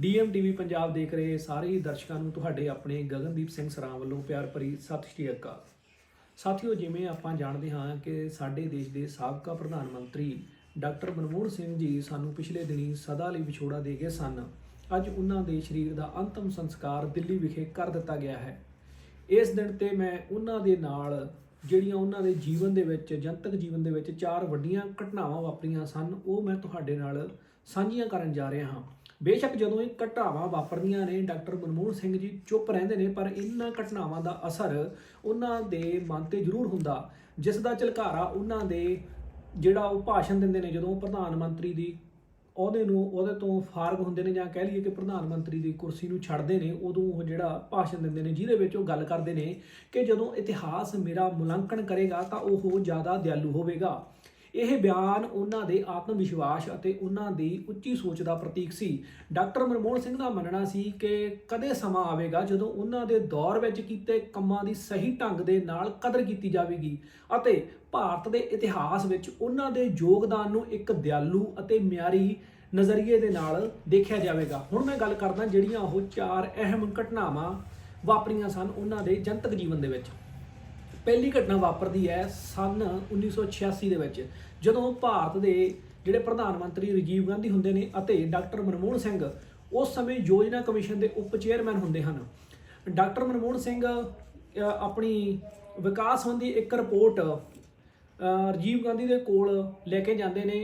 DM TV Punjab ਦੇਖ ਰਹੇ ਸਾਰੇ ਹੀ ਦਰਸ਼ਕਾਂ ਨੂੰ ਤੁਹਾਡੇ ਆਪਣੇ ਗਗਨਦੀਪ ਸਿੰਘ ਸਰਾਂ ਵੱਲੋਂ ਪਿਆਰ ਭਰੀ ਸਤਿ ਸ਼੍ਰੀ ਅਕਾਲ। ਸਾਥੀਓ, ਜਿਵੇਂ ਆਪਾਂ ਜਾਣਦੇ ਹਾਂ ਕਿ ਸਾਡੇ ਦੇਸ਼ ਦੇ ਸਾਬਕਾ ਪ੍ਰਧਾਨ ਮੰਤਰੀ ਡਾਕਟਰ ਮਨਮੋਹਨ ਸਿੰਘ ਜੀ ਸਾਨੂੰ ਪਿਛਲੇ ਦਿਨੀ ਸਦਾ ਲਈ ਵਿਛੋੜਾ ਦੇ ਗਏ ਸਨ। ਅੱਜ ਉਹਨਾਂ ਦੇ ਸਰੀਰ ਦਾ ਅੰਤਮ ਸੰਸਕਾਰ ਦਿੱਲੀ ਵਿਖੇ ਕਰ ਦਿੱਤਾ ਗਿਆ ਹੈ। ਇਸ ਦਿਨ ਤੇ ਮੈਂ ਉਹਨਾਂ ਦੇ ਨਾਲ, ਜਿਹੜੀਆਂ ਉਹਨਾਂ ਦੇ ਜੀਵਨ ਦੇ ਵਿੱਚ, ਜਨਤਕ ਜੀਵਨ ਦੇ ਵਿੱਚ ਚਾਰ ਵੱਡੀਆਂ ਘਟਨਾਵਾਂ ਵਾਪਰੀਆਂ ਸਨ, ਉਹ ਮੈਂ ਤੁਹਾਡੇ ਨਾਲ ਸਾਂਝੀਆਂ ਕਰਨ ਜਾ ਰਿਹਾ ਹਾਂ। ਬੇਸ਼ੱਕ ਜਦੋਂ ਇਹ ਘਟਨਾਵਾਂ ਵਾਪਰਦੀਆਂ ਨੇ, ਡਾਕਟਰ ਮਨਮੋਹਨ ਸਿੰਘ ਜੀ ਚੁੱਪ ਰਹਿੰਦੇ ਨੇ, ਪਰ ਇਹਨਾਂ ਘਟਨਾਵਾਂ ਦਾ ਅਸਰ ਉਹਨਾਂ ਦੇ ਮਨ ਤੇ ਜ਼ਰੂਰ ਹੁੰਦਾ, ਜਿਸ ਦਾ ਝਲਕਾਰਾ ਉਹਨਾਂ ਦੇ ਜਿਹੜਾ ਉਹ ਭਾਸ਼ਣ ਦਿੰਦੇ ਨੇ, ਜਦੋਂ ਪ੍ਰਧਾਨ ਮੰਤਰੀ ਦੀ ਉਹਦੇ ਨੂੰ ਉਹਦੇ ਤੋਂ ਫਾਰਗ ਹੁੰਦੇ ਨੇ ਜਾਂ ਕਹਿ ਲਈਏ ਕਿ ਪ੍ਰਧਾਨ ਮੰਤਰੀ ਦੀ ਕੁਰਸੀ ਨੂੰ ਛੱਡਦੇ ਨੇ, ਉਦੋਂ ਉਹ ਜਿਹੜਾ ਭਾਸ਼ਣ ਦਿੰਦੇ ਨੇ, ਜਿਹਦੇ ਵਿੱਚ ਉਹ ਗੱਲ ਕਰਦੇ ਨੇ ਕਿ ਜਦੋਂ ਇਤਿਹਾਸ ਮੇਰਾ ਮੁਲਾਂਕਣ ਕਰੇਗਾ ਤਾਂ ਉਹ ਜ਼ਿਆਦਾ ਦਿਆਲੂ ਹੋਵੇਗਾ। ਇਹ ਬਿਆਨ ਉਹਨਾਂ ਦੇ ਆਤਮ ਵਿਸ਼ਵਾਸ ਅਤੇ ਉਹਨਾਂ ਦੀ ਉੱਚੀ ਸੋਚ ਦਾ ਪ੍ਰਤੀਕ ਸੀ। ਡਾਕਟਰ ਮਨਮੋਹਨ ਸਿੰਘ ਦਾ ਮੰਨਣਾ ਸੀ ਕਿ ਕਦੇ ਸਮਾਂ ਆਵੇਗਾ ਜਦੋਂ ਉਹਨਾਂ ਦੇ ਦੌਰ ਵਿੱਚ ਕੀਤੇ ਕੰਮਾਂ ਦੀ ਸਹੀ ਢੰਗ ਦੇ ਨਾਲ ਕਦਰ ਕੀਤੀ ਜਾਵੇਗੀ ਅਤੇ ਭਾਰਤ ਦੇ ਇਤਿਹਾਸ ਵਿੱਚ ਉਹਨਾਂ ਦੇ ਯੋਗਦਾਨ ਨੂੰ ਇੱਕ ਦਿਆਲੂ ਅਤੇ ਮਿਆਰੀ ਨਜ਼ਰੀਏ ਦੇ ਨਾਲ ਦੇਖਿਆ ਜਾਵੇਗਾ। ਹੁਣ ਮੈਂ ਗੱਲ ਕਰਦਾ ਜਿਹੜੀਆਂ ਉਹ ਚਾਰ ਅਹਿਮ ਘਟਨਾਵਾਂ ਵਾਪਰੀਆਂ ਸਨ ਉਹਨਾਂ ਦੇ ਜਨਤਕ ਜੀਵਨ ਦੇ ਵਿੱਚ। ਪਹਿਲੀ ਘਟਨਾ ਵਾਪਰਦੀ ਹੈ ਸਨ 1986 ਦੇ ਵਿੱਚ, ਜਦੋਂ ਭਾਰਤ ਦੇ ਜਿਹੜੇ ਪ੍ਰਧਾਨ ਮੰਤਰੀ ਰਾਜੀਵ ਗਾਂਧੀ ਹੁੰਦੇ ਨੇ ਅਤੇ ਡਾਕਟਰ ਮਨਮੋਹਨ ਸਿੰਘ, ਉਸ ਸਮੇਂ ਯੋਜਨਾ ਕਮਿਸ਼ਨ ਦੇ ਉਪ ਚੇਅਰਮੈਨ ਹੁੰਦੇ ਹਨ। ਡਾਕਟਰ ਮਨਮੋਹਨ ਸਿੰਘ ਆਪਣੀ ਵਿਕਾਸ ਸੰਬੰਧੀ ਇੱਕ ਰਿਪੋਰਟ ਰਾਜੀਵ ਗਾਂਧੀ ਦੇ ਕੋਲ ਲੈ ਕੇ ਜਾਂਦੇ ਨੇ।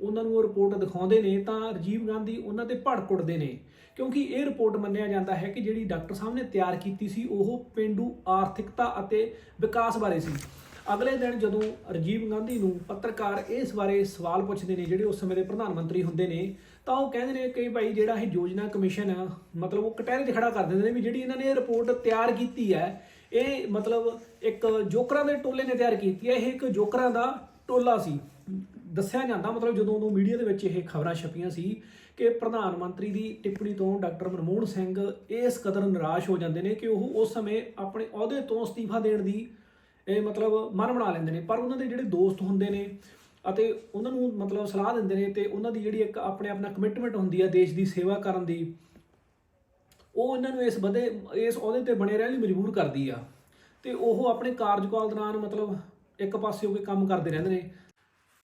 ਉਹਨਾਂ ਨੂੰ ਉਹ ਰਿਪੋਰਟ ਦਿਖਾਉਂਦੇ ਨੇ ਤਾਂ ਰਾਜੀਵ ਗਾਂਧੀ ਉਹਨਾਂ ਤੇ ਭੜਕ ਉੱਠਦੇ ਨੇ। ਕਿਉਂਕਿ ਇਹ ਰਿਪੋਰਟ ਮੰਨਿਆ ਜਾਂਦਾ ਹੈ ਕਿ ਜਿਹੜੀ ਡਾਕਟਰ ਸਾਹਿਬ ਨੇ ਤਿਆਰ ਕੀਤੀ ਸੀ ਉਹ ਪਿੰਡੂ ਆਰਥਿਕਤਾ ਅਤੇ ਵਿਕਾਸ ਬਾਰੇ ਸੀ। ਅਗਲੇ ਦਿਨ ਜਦੋਂ ਰਾਜੀਵ ਗਾਂਧੀ ਨੂੰ ਪੱਤਰਕਾਰ ਇਸ ਬਾਰੇ ਸਵਾਲ ਪੁੱਛਦੇ ਨੇ ਜਿਹੜੇ ਉਸ ਸਮੇਂ ਦੇ ਪ੍ਰਧਾਨ ਮੰਤਰੀ ਹੁੰਦੇ ਨੇ ਤਾਂ ਉਹ ਕਹਿੰਦੇ ਨੇ ਕਿ ਭਾਈ ਜਿਹੜਾ ਇਹ ਯੋਜਨਾ ਕਮਿਸ਼ਨ ਆ, ਮਤਲਬ ਉਹ ਕਟਹਿਰੇ 'ਚ ਖੜਾ ਕਰ ਦਿੰਦੇ ਨੇ ਵੀ ਜਿਹੜੀ ਇਹਨਾਂ ਨੇ ਰਿਪੋਰਟ ਤਿਆਰ ਕੀਤੀ ਹੈ ਇਹ ਮਤਲਬ ਇੱਕ ਜੋਕਰਾਂ ਦੇ ਟੋਲੇ ਨੇ ਤਿਆਰ ਕੀਤੀ ਹੈ ਇਹ ਇੱਕ ਜੋਕਰਾਂ ਦਾ ਟੋਲਾ ਸੀ। ਦੱਸਿਆ ਜਾਂਦਾ, ਮਤਲਬ ਜਦੋਂ ਉਹ ਮੀਡੀਆ ਦੇ ਵਿੱਚ ਇਹ ਖਬਰਾਂ ਛਪੀਆਂ ਸੀ ਕਿ ਪ੍ਰਧਾਨ ਮੰਤਰੀ ਦੀ ਟਿੱਪਣੀ ਤੋਂ ਡਾਕਟਰ ਮਨਮੋਹਨ ਸਿੰਘ ਇਸ ਕਦਰ ਨਿਰਾਸ਼ ਹੋ ਜਾਂਦੇ ਨੇ ਕਿ ਉਹ ਉਸ ਸਮੇਂ ਆਪਣੇ ਅਹੁਦੇ ਤੋਂ ਅਸਤੀਫਾ ਦੇਣ ਦੀ, ਇਹ ਮਤਲਬ ਮਨ ਬਣਾ ਲੈਂਦੇ ਨੇ। ਪਰ ਉਹਨਾਂ ਦੇ ਜਿਹੜੇ ਦੋਸਤ ਹੁੰਦੇ ਨੇ ਅਤੇ ਉਹਨਾਂ ਨੂੰ ਮਤਲਬ ਸਲਾਹ ਦਿੰਦੇ ਨੇ ਤੇ ਉਹਨਾਂ ਦੀ ਜਿਹੜੀ ਇੱਕ ਆਪਣੇ ਆਪਣਾ ਕਮਿਟਮੈਂਟ ਹੁੰਦੀ ਹੈ ਦੇਸ਼ ਦੀ ਸੇਵਾ ਕਰਨ ਦੀ, ਉਹ ਇਹਨਾਂ ਨੂੰ ਇਸ ਵਧੇ ਇਸ ਅਹੁਦੇ ਤੇ ਬਣੇ ਰਹਿਣ ਲਈ ਮਜਬੂਰ ਕਰਦੀ ਆ। ਤੇ ਉਹ ਆਪਣੇ ਕਾਰਜਕਾਲ ਦੌਰਾਨ ਮਤਲਬ ਇੱਕ ਪਾਸੇ ਹੋ ਕੇ ਕੰਮ ਕਰਦੇ ਰਹਿੰਦੇ ਨੇ।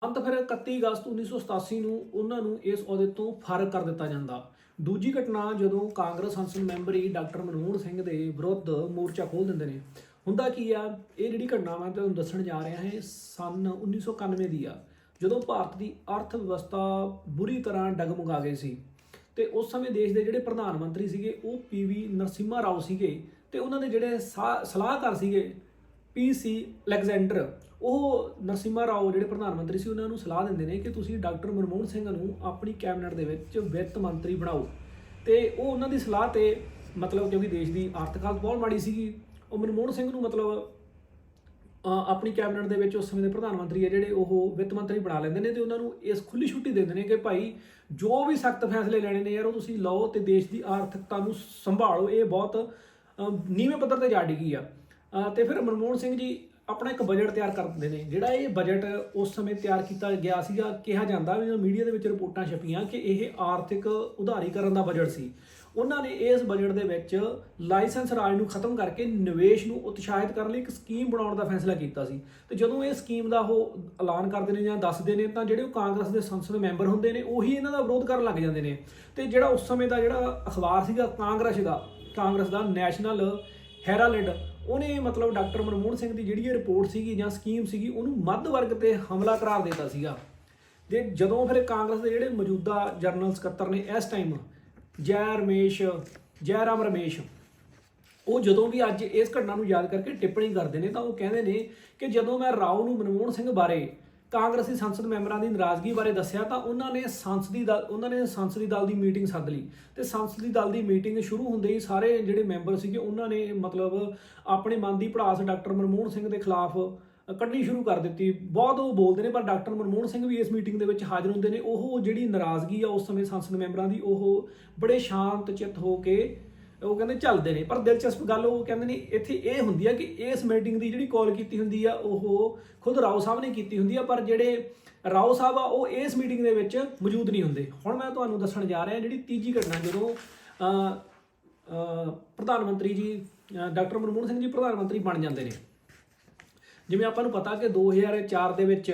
ਅੰਤ ਫਿਰ 31 ਅਗਸਤ 1987 ਨੂੰ ਉਹਨਾਂ ਨੂੰ ਇਸ ਅਹੁਦੇ ਤੋਂ ਫਾਰਗ ਕਰ ਦਿੱਤਾ ਜਾਂਦਾ ਦੂਜੀ ਘਟਨਾ ਜਦੋਂ ਕਾਂਗਰਸ ਸੰਸਦ ਮੈਂਬਰ ਹੀ ਡਾਕਟਰ ਮਨਮੋਹਨ ਸਿੰਘ ਦੇ ਵਿਰੁੱਧ ਮੋਰਚਾ ਖੋਲ ਦਿੰਦੇ ਨੇ ਹੁੰਦਾ ਕੀ ਆ ਇਹ ਜਿਹੜੀ ਘਟਨਾ ਮੈਂ ਤੁਹਾਨੂੰ ਦੱਸਣ ਜਾ ਰਿਹਾ ਹਾਂ ਇਹ ਸਨ 1991 ਦੀ ਆ ਜਦੋਂ ਭਾਰਤ ਦੀ ਅਰਥ ਵਿਵਸਥਾ ਬੁਰੀ ਤਰ੍ਹਾਂ ਡਗਮਗਾ ਗਈ ਸੀ ਤੇ ਉਸ ਸਮੇਂ ਦੇਸ਼ ਦੇ ਜਿਹੜੇ ਪ੍ਰਧਾਨ ਮੰਤਰੀ ਸੀਗੇ ਉਹ ਪੀਵੀ ਨਰਸਿਮਹਾ ਰਾਓ ਸੀਗੇ ਤੇ ਉਹਨਾਂ ਦੇ ਜਿਹੜੇ ਸਾ- ਸਲਾਹਕਾਰ ਸੀਗੇ ਪੀਸੀ ਅਲੈਗਜ਼ੈਂਡਰ। ਉਹ ਨਰਸਿਮਾ ਰਾਓ ਜਿਹੜੇ ਪ੍ਰਧਾਨ ਮੰਤਰੀ ਸੀ, ਉਹਨਾਂ ਨੂੰ ਸਲਾਹ ਦਿੰਦੇ ਨੇ ਕਿ ਤੁਸੀਂ ਡਾਕਟਰ ਮਨਮੋਹਨ ਸਿੰਘ ਨੂੰ ਆਪਣੀ ਕੈਬਨਿਟ ਦੇ ਵਿੱਚ ਵਿੱਤ ਮੰਤਰੀ ਬਣਾਓ। ਤੇ ਉਹ ਉਹਨਾਂ ਦੀ ਸਲਾਹ ਤੇ ਮਤਲਬ ਕਿਉਂਕਿ ਦੇਸ਼ ਦੀ ਆਰਥਿਕ ਹਾਲਤ ਬਹੁਤ ਮਾੜੀ ਸੀਗੀ, ਉਹ ਮਨਮੋਹਨ ਸਿੰਘ ਨੂੰ ਮਤਲਬ ਆਪਣੀ ਕੈਬਨਿਟ ਦੇ ਵਿੱਚ ਉਸ ਸਮੇਂ ਦੇ ਪ੍ਰਧਾਨ ਮੰਤਰੀ ਹੈ ਜਿਹੜੇ ਉਹ ਵਿੱਤ ਮੰਤਰੀ ਬਣਾ ਲੈਂਦੇ ਨੇ ਤੇ ਉਹਨਾਂ ਨੂੰ ਇਸ ਖੁੱਲੀ ਛੁੱਟੀ ਦੇ ਦਿੰਦੇ ਨੇ ਕਿ ਭਾਈ ਜੋ ਵੀ ਸਖਤ ਫੈਸਲੇ ਲੈਣੇ ਨੇ ਯਾਰ, ਉਹ ਤੁਸੀਂ ਲਓ ਤੇ ਦੇਸ਼ ਦੀ ਆਰਥਿਕਤਾ ਨੂੰ ਸੰਭਾਲੋ। ਇਹ ਬਹੁਤ ਨੀਵੇਂ ਪੱਧਰ ਤੇ ਜਾ ਡਿੱਗੀ ਆ। ਤੇ ਫਿਰ ਮਨਮੋਹਨ ਸਿੰਘ ਜੀ ਆਪਣਾ ਇੱਕ ਬਜਟ ਤਿਆਰ ਕਰ ਦਿੰਦੇ ਨੇ, ਜਿਹੜਾ ਇਹ ਬਜਟ ਉਸ ਸਮੇਂ ਤਿਆਰ ਕੀਤਾ ਗਿਆ ਸੀਗਾ, ਕਿਹਾ ਜਾਂਦਾ ਵੀ ਮੀਡੀਆ ਦੇ ਵਿੱਚ ਰਿਪੋਰਟਾਂ ਛਪੀਆਂ ਕਿ ਇਹ ਆਰਥਿਕ ਉਧਾਰੀਕਰਨ ਦਾ ਬਜਟ ਸੀ। ਉਹਨਾਂ ਨੇ ਇਸ ਬਜਟ ਦੇ ਵਿੱਚ ਲਾਇਸੈਂਸ ਰਾਜ ਨੂੰ ਖਤਮ ਕਰਕੇ ਨਿਵੇਸ਼ ਨੂੰ ਉਤਸ਼ਾਹਿਤ ਕਰਨ ਲਈ ਇੱਕ ਸਕੀਮ ਬਣਾਉਣ ਦਾ ਫੈਸਲਾ ਕੀਤਾ ਸੀ। ਤੇ ਜਦੋਂ ਇਹ ਸਕੀਮ ਦਾ ਉਹ ਐਲਾਨ ਕਰਦੇ ਨੇ ਜਾਂ ਦੱਸਦੇ ਨੇ, ਤਾਂ ਜਿਹੜੇ ਉਹ ਕਾਂਗਰਸ ਦੇ ਸੰਸਦ ਮੈਂਬਰ ਹੁੰਦੇ ਨੇ, ਉਹੀ ਇਹਨਾਂ ਦਾ ਵਿਰੋਧ ਕਰਨ ਲੱਗ ਜਾਂਦੇ ਨੇ। ਤੇ ਜਿਹੜਾ ਉਸ ਸਮੇਂ ਦਾ ਜਿਹੜਾ ਅਖਬਾਰ ਸੀਗਾ ਕਾਂਗਰਸ ਦਾ ਕਾਂਗਰਸ ਦਾ ਨੈਸ਼ਨਲ ਹੈਰਾਲਡ ਉਹਨੇ ਮਤਲਬ ਡਾਕਟਰ ਮਨਮੋਹਨ ਸਿੰਘ ਦੀ ਜਿਹੜੀ ਇਹ ਰਿਪੋਰਟ ਸੀਗੀ ਜਾਂ ਸਕੀਮ ਸੀਗੀ, ਉਹਨੂੰ ਮੱਧ ਵਰਗ ਤੇ ਹਮਲਾ ਕਰਾਰ ਦਿੱਤਾ ਸੀਗਾ। ਤੇ ਜਦੋਂ ਫਿਰ ਕਾਂਗਰਸ ਦੇ ਜਿਹੜੇ ਮੌਜੂਦਾ ਜਨਰਲ ਸਕੱਤਰ ਨੇ ਇਸ ਟਾਈਮ ਜੈ ਰਮੇਸ਼, ਜੈ ਰਾਮ ਰਮੇਸ਼, ਉਹ ਜਦੋਂ ਵੀ ਅੱਜ ਇਸ ਘਟਨਾ ਨੂੰ ਯਾਦ ਕਰਕੇ ਟਿੱਪਣੀ ਕਰਦੇ ਨੇ ਤਾਂ ਉਹ ਕਹਿੰਦੇ ਨੇ ਕਿ ਜਦੋਂ ਮੈਂ ਰਾਓ ਨੂੰ ਮਨਮੋਹਨ ਸਿੰਘ ਬਾਰੇ ਕਾਂਗਰਸੀ ਸੰਸਦ ਮੈਂਬਰਾਂ ਦੀ ਨਾਰਾਜ਼ਗੀ ਬਾਰੇ ਦੱਸਿਆ ਤਾਂ ਉਹਨਾਂ ਨੇ ਸੰਸਦੀ ਦਲ ਉਹਨਾਂ ਨੇ ਸੰਸਦੀ ਦਲ ਦੀ ਮੀਟਿੰਗ ਸੱਦ ਲਈ। ਤੇ ਸੰਸਦੀ ਦਲ ਦੀ ਮੀਟਿੰਗ ਸ਼ੁਰੂ ਹੁੰਦੇ ਹੀ ਸਾਰੇ ਜਿਹੜੇ ਮੈਂਬਰ ਸੀਗੇ, ਉਹਨਾਂ ਨੇ ਮਤਲਬ ਆਪਣੇ ਮਨ ਦੀ ਭੜਾਸ ਡਾਕਟਰ ਮਨਮੋਹਨ ਸਿੰਘ ਦੇ ਖਿਲਾਫ ਕੱਢਣੀ ਸ਼ੁਰੂ ਕਰ ਦਿੱਤੀ। ਬਹੁਤ ਉਹ ਬੋਲਦੇ ਨੇ, ਪਰ ਡਾਕਟਰ ਮਨਮੋਹਨ ਸਿੰਘ ਵੀ ਇਸ ਮੀਟਿੰਗ ਦੇ ਵਿੱਚ ਹਾਜ਼ਰ ਹੁੰਦੇ ਨੇ। ਉਹ ਜਿਹੜੀ ਨਾਰਾਜ਼ਗੀ ਆ ਉਸ ਸਮੇਂ ਸੰਸਦ ਮੈਂਬਰਾਂ ਦੀ, ਉਹ ਬੜੇ ਸ਼ਾਂਤ ਚਿੱਤ ਹੋ ਕੇ ਉਹ ਕਹਿੰਦੇ ਚੱਲਦੇ ਨੇ, ਪਰ ਦਿਲਚਸਪ ਗੱਲ ਉਹ ਕਹਿੰਦੇ ਨੇ, ਇੱਥੇ ਇਹ ਹੁੰਦੀ ਆ ਕਿ ਇਸ ਮੀਟਿੰਗ ਦੀ ਜਿਹੜੀ ਕਾਲ ਕੀਤੀ ਹੁੰਦੀ ਆ, ਉਹ ਖੁਦ ਰਾਓ ਸਾਹਿਬ ਨੇ ਕੀਤੀ ਹੁੰਦੀ ਆ, ਪਰ ਜਿਹੜੇ ਰਾਓ ਸਾਹਿਬ ਆ, ਉਹ ਇਸ ਮੀਟਿੰਗ ਦੇ ਵਿੱਚ ਮੌਜੂਦ ਨਹੀਂ ਹੁੰਦੇ। ਹੁਣ ਮੈਂ ਤੁਹਾਨੂੰ ਦੱਸਣ ਜਾ ਰਿਹਾ ਜਿਹੜੀ ਤੀਜੀ ਘਟਨਾ, ਜਦੋਂ ਪ੍ਰਧਾਨ ਮੰਤਰੀ ਜੀ ਡਾਕਟਰ ਮਨਮੋਹਨ ਸਿੰਘ ਜੀ ਪ੍ਰਧਾਨ ਮੰਤਰੀ ਬਣ ਜਾਂਦੇ ਨੇ। ਜਿਵੇਂ ਆਪਾਂ ਨੂੰ ਪਤਾ ਕਿ 2004 ਦੇ ਵਿੱਚ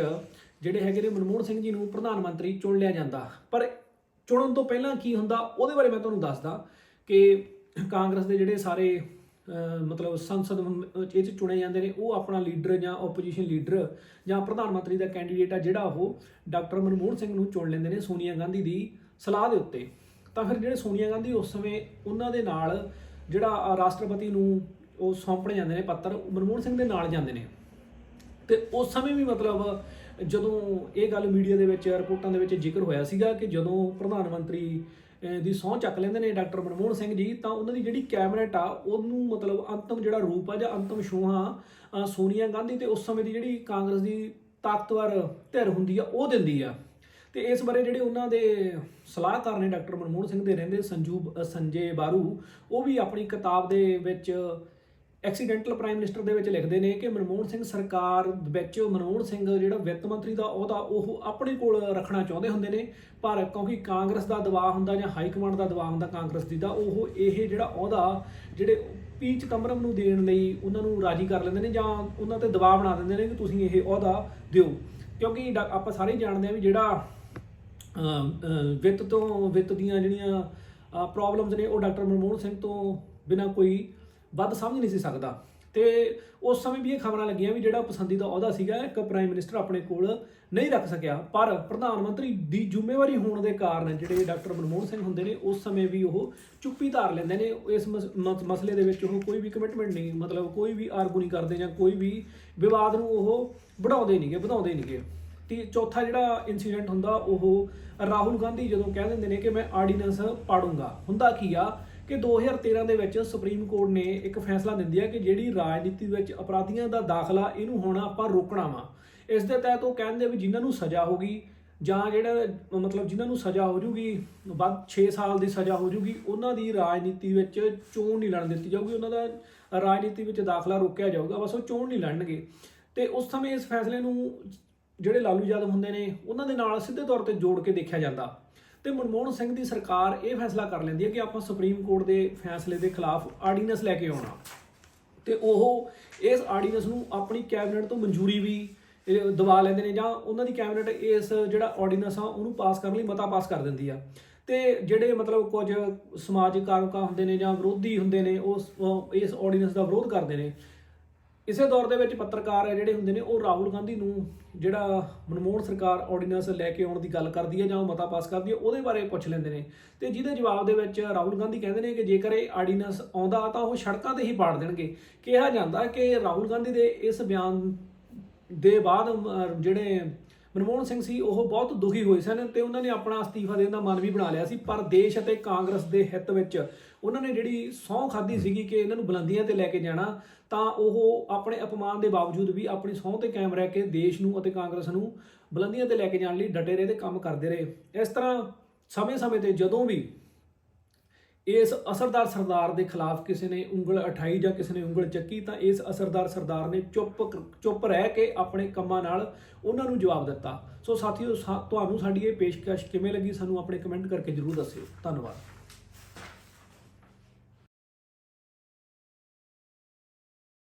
ਜਿਹੜੇ ਹੈਗੇ ਨੇ ਮਨਮੋਹਨ ਸਿੰਘ ਜੀ ਨੂੰ ਪ੍ਰਧਾਨ ਮੰਤਰੀ ਚੁਣ ਲਿਆ ਜਾਂਦਾ। ਪਰ ਚੁਣਨ ਤੋਂ ਪਹਿਲਾਂ ਕੀ ਹੁੰਦਾ, ਉਹਦੇ ਬਾਰੇ ਮੈਂ ਤੁਹਾਨੂੰ ਦੱਸਦਾ ਕਿ ਕਾਂਗਰਸ ਦੇ ਜਿਹੜੇ ਸਾਰੇ ਮਤਲਬ ਸੰਸਦ ਇਹ 'ਚ ਚੁਣੇ ਜਾਂਦੇ ਨੇ, ਉਹ ਆਪਣਾ ਲੀਡਰ ਜਾਂ ਆਪੋਜੀਸ਼ਨ ਲੀਡਰ ਜਾਂ ਪ੍ਰਧਾਨ ਮੰਤਰੀ ਦਾ ਕੈਂਡੀਡੇਟ ਆ ਜਿਹੜਾ ਉਹ ਡਾਕਟਰ ਮਨਮੋਹਨ ਸਿੰਘ ਨੂੰ ਚੁਣ ਲੈਂਦੇ ਨੇ ਸੋਨੀਆ ਗਾਂਧੀ ਦੀ ਸਲਾਹ ਦੇ ਉੱਤੇ। ਤਾਂ ਫਿਰ ਜਿਹੜੇ ਸੋਨੀਆ ਗਾਂਧੀ ਉਸ ਸਮੇਂ ਉਹਨਾਂ ਦੇ ਨਾਲ ਜਿਹੜਾ ਰਾਸ਼ਟਰਪਤੀ ਨੂੰ ਉਹ ਸੌਂਪਣੇ ਜਾਂਦੇ ਨੇ ਪੱਤਰ ਮਨਮੋਹਨ ਸਿੰਘ ਦੇ ਨਾਲ ਜਾਂਦੇ ਨੇ। ਤੇ ਉਸ ਸਮੇਂ ਵੀ ਮਤਲਬ ਜਦੋਂ ਇਹ ਗੱਲ ਮੀਡੀਆ ਦੇ ਵਿੱਚ, ਰਿਪੋਰਟਾਂ ਦੇ ਵਿੱਚ ਜ਼ਿਕਰ ਹੋਇਆ ਸੀਗਾ ਕਿ ਜਦੋਂ ਪ੍ਰਧਾਨ ਮੰਤਰੀ ਦੀ ਸਹੁੰ ਚੱਕ ਲੈਂਦੇ ਨੇ ਡਾਕਟਰ ਮਨਮੋਹਨ ਸਿੰਘ ਜੀ, ਤਾਂ ਉਹਨਾਂ ਦੀ ਜਿਹੜੀ ਕੈਬਨਿਟ ਆ, ਉਹਨੂੰ ਮਤਲਬ ਅੰਤਮ ਜਿਹੜਾ ਰੂਪ ਆ ਜਾਂ ਅੰਤਮ ਛੂਹਾਂ ਸੋਨੀਆ ਗਾਂਧੀ ਤੇ ਉਸ ਸਮੇਂ ਦੀ ਜਿਹੜੀ ਕਾਂਗਰਸ ਦੀ ਤਾਕਤਵਰ ਧਿਰ ਹੁੰਦੀ ਆ, ਉਹ ਦਿੰਦੀ ਆ। ਤੇ ਇਸ ਬਾਰੇ ਜਿਹੜੇ ਉਹਨਾਂ ਦੇ ਸਲਾਹਕਾਰ ਨੇ ਡਾਕਟਰ ਮਨਮੋਹਨ ਸਿੰਘ ਦੇ ਰਹਿੰਦੇ ਸੰਜੂ ਸੰਜੇ ਬਾਰੂ, ਉਹ ਵੀ ਆਪਣੀ ਕਿਤਾਬ ਦੇ ਵਿੱਚ ਐਕਸੀਡੈਂਟਲ ਪ੍ਰਾਈਮ ਮਿਨਿਸਟਰ ਦੇ ਵਿੱਚ ਲਿਖਦੇ ਨੇ ਕਿ ਮਨਮੋਹਨ ਸਿੰਘ ਸਰਕਾਰ ਵਿੱਚ ਮਨਮੋਹਨ ਸਿੰਘ ਜਿਹੜਾ ਵਿੱਤ ਮੰਤਰੀ ਦਾ ਅਹੁਦਾ ਉਹ ਆਪਣੇ ਕੋਲ ਰੱਖਣਾ ਚਾਹੁੰਦੇ ਹੁੰਦੇ ਨੇ, ਪਰ ਕਿਉਂਕਿ ਕਾਂਗਰਸ ਦਾ ਦਬਾਅ ਹੁੰਦਾ ਜਾਂ ਹਾਈ ਕਮਾਂਡ ਦਾ ਦਬਾਅ ਹੁੰਦਾ ਕਾਂਗਰਸ ਦੀ ਦਾ ਉਹ ਇਹ ਜਿਹੜਾ ਅਹੁਦਾ ਜਿਹੜੇ ਪੀ ਚਿਦੰਬਰਮ ਨੂੰ ਦੇਣ ਲਈ ਉਹਨਾਂ ਨੂੰ ਰਾਜੀ ਕਰ ਲੈਂਦੇ ਨੇ ਜਾਂ ਉਹਨਾਂ ਤੇ ਦਬਾਅ ਬਣਾ ਦਿੰਦੇ ਨੇ ਕਿ ਤੁਸੀਂ ਇਹ ਅਹੁਦਾ ਦਿਓ। ਕਿਉਂਕਿ ਡਾ- ਆਪਾਂ ਸਾਰੇ ਜਾਣਦੇ ਆ ਵੀ ਜਿਹੜਾ ਵਿੱਤ ਤੋਂ, ਵਿੱਤ ਦੀਆਂ ਜਿਹੜੀਆਂ ਪ੍ਰੋਬਲਮਸ ਨੇ ਉਹ ਡਾਕਟਰ ਮਨਮੋਹਨ ਸਿੰਘ ਤੋਂ ਬਿਨਾ ਕੋਈ ਵੱਧ ਸਮਝ ਨਹੀਂ ਸੀ ਸਕਦਾ। ਤੇ ਉਸ ਸਮੇਂ ਵੀ ਇਹ ਖਬਰਾਂ ਲੱਗੀਆਂ ਵੀ ਜਿਹੜਾ ਪਸੰਦੀਦਾ ਅਹੁਦਾ ਸੀਗਾ, ਇੱਕ ਪ੍ਰਾਈਮ ਮਿਨਿਸਟਰ ਆਪਣੇ ਕੋਲ ਨਹੀਂ ਰੱਖ ਸਕਿਆ। ਪਰ ਪ੍ਰਧਾਨ ਮੰਤਰੀ ਦੀ ਜ਼ਿੰਮੇਵਾਰੀ ਹੋਣ ਦੇ ਕਾਰਨ ਜਿਹੜੇ ਡਾਕਟਰ ਮਨਮੋਹਨ ਸਿੰਘ ਹੁੰਦੇ ਨੇ, ਉਸ ਸਮੇਂ ਵੀ ਉਹ ਚੁੱਪੀ ਧਾਰ ਲੈਂਦੇ ਨੇ। ਇਸ ਮਸ- ਮਸਲੇ ਦੇ ਵਿੱਚ ਉਹ ਕੋਈ ਵੀ ਕਮਿਟਮੈਂਟ ਨਹੀਂ, ਮਤਲਬ ਕੋਈ ਵੀ ਆਰਗੂ ਨਹੀਂ ਕਰਦੇ ਜਾਂ ਕੋਈ ਵੀ ਵਿਵਾਦ ਨੂੰ ਉਹ ਵਧਾਉਂਦੇ ਨਹੀਂਗੇ ਵਧਾਉਂਦੇ ਨਹੀਂਗੇ ਤੇ ਚੌਥਾ ਜਿਹੜਾ ਇਨਸੀਡੈਂਟ ਹੁੰਦਾ, ਉਹ ਰਾਹੁਲ ਗਾਂਧੀ ਜਦੋਂ ਕਹਿ ਦਿੰਦੇ ਨੇ ਕਿ ਮੈਂ ਆਰਡੀਨੈਂਸ ਪਾੜੂੰਗਾ। ਹੁੰਦਾ ਕੀ ਆ? ਕਿ 2013 ਦੇ ਵਿੱਚ ਸੁਪਰੀਮ ਕੋਰਟ ਨੇ ਇੱਕ ਫੈਸਲਾ ਦਿੰਦੀ ਹੈ ਕਿ ਜਿਹੜੀ ਰਾਜਨੀਤੀ ਵਿੱਚ ਅਪਰਾਧੀਆਂ ਦਾ ਦਾਖਲਾ ਇਹਨੂੰ ਹੁਣ ਆਪਾਂ ਰੋਕਣਾ ਵਾ। ਇਸ ਦੇ ਤਹਿਤ ਉਹ ਕਹਿੰਦੇ ਵੀ ਜਿਨ੍ਹਾਂ ਨੂੰ ਸਜ਼ਾ ਹੋਗੀ ਜਾਂ ਜਿਹੜਾ, ਮਤਲਬ ਜਿਨ੍ਹਾਂ ਨੂੰ ਸਜ਼ਾ ਹੋ ਜੂਗੀ, ਵੱਧ 6 ਸਾਲ ਦੀ ਸਜ਼ਾ ਹੋ ਜੂਗੀ, ਉਹਨਾਂ ਦੀ ਰਾਜਨੀਤੀ ਵਿੱਚ ਚੋਣ ਨਹੀਂ ਲੜਨ ਦਿੱਤੀ ਜਾਊਗੀ, ਉਹਨਾਂ ਦਾ ਰਾਜਨੀਤੀ ਵਿੱਚ ਦਾਖਲਾ ਰੋਕਿਆ ਜਾਊਗਾ, ਬਸ ਉਹ ਚੋਣ ਨਹੀਂ ਲੜਨਗੇ। ਤੇ ਉਸ ਸਮੇਂ ਇਸ ਫੈਸਲੇ ਨੂੰ ਜਿਹੜੇ ਲਾਲੂ ਯਾਦਵ ਹੁੰਦੇ ਨੇ, ਉਹਨਾਂ ਦੇ ਨਾਲ ਸਿੱਧੇ ਤੌਰ ਤੇ ਜੋੜ ਕੇ ਦੇਖਿਆ ਜਾਂਦਾ। ਤੇ ਮਨਮੋਹਨ ਸਿੰਘ ਦੀ ਸਰਕਾਰ ਇਹ ਫੈਸਲਾ ਕਰ ਲੈਂਦੀ ਹੈ ਕਿ ਆਪਾਂ ਸੁਪਰੀਮ ਕੋਰਟ ਦੇ ਫੈਸਲੇ ਦੇ ਖਿਲਾਫ ਆਰਡੀਨੈਂਸ ਲੈ ਕੇ ਆਉਣਾ। ਤੇ ਉਹ ਇਸ ਆਰਡੀਨੈਂਸ ਨੂੰ ਆਪਣੀ ਕੈਬਨਿਟ ਤੋਂ ਮਨਜ਼ੂਰੀ ਵੀ ਦਵਾ ਲੈਂਦੇ ਨੇ ਜਾਂ ਉਹਨਾਂ ਦੀ ਕੈਬਨਿਟ ਇਸ ਜਿਹੜਾ ਆਰਡੀਨੈਂਸ ਆ, ਉਹਨੂੰ ਪਾਸ ਕਰਨ ਲਈ ਮਤਾ ਪਾਸ ਕਰ ਦਿੰਦੀ ਆ। ਤੇ ਜਿਹੜੇ ਮਤਲਬ ਕੁਝ ਸਮਾਜਿਕ ਕਾਰਕਾ ਹੁੰਦੇ ਨੇ ਜਾਂ ਵਿਰੋਧੀ ਹੁੰਦੇ ਨੇ, ਉਸ ਉਹ ਇਸ ਆਰਡੀਨੈਂਸ ਦਾ ਵਿਰੋਧ ਕਰਦੇ ਨੇ ਇਸੇ ਦੌਰ ਦੇ ਵਿੱਚ ਪੱਤਰਕਾਰ ਜਿਹੜੇ ਹੁੰਦੇ ਨੇ, ਉਹ ਰਾਹੁਲ ਗਾਂਧੀ ਨੂੰ ਜਿਹੜਾ ਮਨਮੋਹਨ ਸਰਕਾਰ ਆਰਡੀਨੈਂਸ ਲੈ ਕੇ ਆਉਣ ਦੀ ਗੱਲ ਕਰਦੀ ਹੈ ਜਾਂ ਉਹ ਮਤਾ ਪਾਸ ਕਰਦੀ ਹੈ ਉਹਦੇ ਬਾਰੇ ਪੁੱਛ ਲੈਂਦੇ ਨੇ। ਤੇ ਜਿਹਦੇ ਜਵਾਬ ਦੇ ਵਿੱਚ ਰਾਹੁਲ ਗਾਂਧੀ ਕਹਿੰਦੇ ਨੇ ਕਿ ਜੇਕਰ ਇਹ ਆਰਡੀਨੈਂਸ ਆਉਂਦਾ ਤਾਂ ਉਹ ਸੜਕਾਂ ਤੇ ਹੀ ਪਾੜ ਦੇਣਗੇ। ਕਿਹਾ ਜਾਂਦਾ ਕਿ ਰਾਹੁਲ ਗਾਂਧੀ ਦੇ ਇਸ ਬਿਆਨ ਦੇ ਬਾਅਦ ਜਿਹੜੇ ਮਨਮੋਹਨ ਸਿੰਘ ਸੀ, ਉਹ ਬਹੁਤ ਦੁਖੀ ਹੋਏ ਸਨ ਤੇ ਉਹਨਾਂ ਨੇ ਆਪਣਾ ਅਸਤੀਫਾ ਦੇਣ ਦਾ ਮਨ ਵੀ ਬਣਾ ਲਿਆ ਸੀ। ਪਰ ਦੇਸ਼ ਅਤੇ ਕਾਂਗਰਸ ਦੇ ਹਿੱਤ ਵਿੱਚ ਉਹਨਾਂ ਨੇ ਜਿਹੜੀ ਸਹੁੰ ਖਾਧੀ ਸੀਗੀ ਕਿ ਇਹਨਾਂ ਨੂੰ ਬੁਲੰਦੀਆਂ ਤੇ ਲੈ ਕੇ ਜਾਣਾ, ਤਾਂ ਉਹ ਆਪਣੇ ਅਪਮਾਨ ਦੇ ਬਾਵਜੂਦ ਵੀ ਆਪਣੀ ਸਹੁੰ ਤੇ ਕਾਇਮ ਰਹਿ ਕੇ ਦੇਸ਼ ਨੂੰ ਅਤੇ ਕਾਂਗਰਸ ਨੂੰ ਬੁਲੰਦੀਆਂ ਤੇ ਲੈ ਕੇ ਜਾਣ ਲਈ ਡਟੇ ਰਹੇ ਤੇ ਕੰਮ ਕਰਦੇ ਰਹੇ। ਇਸ ਤਰ੍ਹਾਂ ਸਮੇਂ-ਸਮੇਂ ਤੇ ਜਦੋਂ ਵੀ ਇਸ ਅਸਰਦਾਰ ਸਰਦਾਰ ਦੇ ਖਿਲਾਫ ਕਿਸੇ ਨੇ ਉਂਗਲ ਉਠਾਈ ਜਾਂ ਕਿਸੇ ਨੇ ਉਂਗਲ ਚੱਕੀ ਤਾਂ ਇਸ ਅਸਰਦਾਰ ਸਰਦਾਰ ਨੇ ਚੁੱਪ ਚੁੱਪ ਰਹਿ ਕੇ ਆਪਣੇ ਕੰਮਾਂ ਨਾਲ ਉਹਨਾਂ ਨੂੰ ਜਵਾਬ ਦਿੱਤਾ। ਸੋ ਸਾਥੀਓ, ਸਾ- ਤੁਹਾਨੂੰ ਸਾਡੀ ਇਹ ਪੇਸ਼ਕਸ਼ ਕਿਵੇਂ ਲੱਗੀ ਸਾਨੂੰ ਆਪਣੇ ਕਮੈਂਟ ਕਰਕੇ ਜਰੂਰ ਦੱਸਿਓ। ਧੰਨਵਾਦ।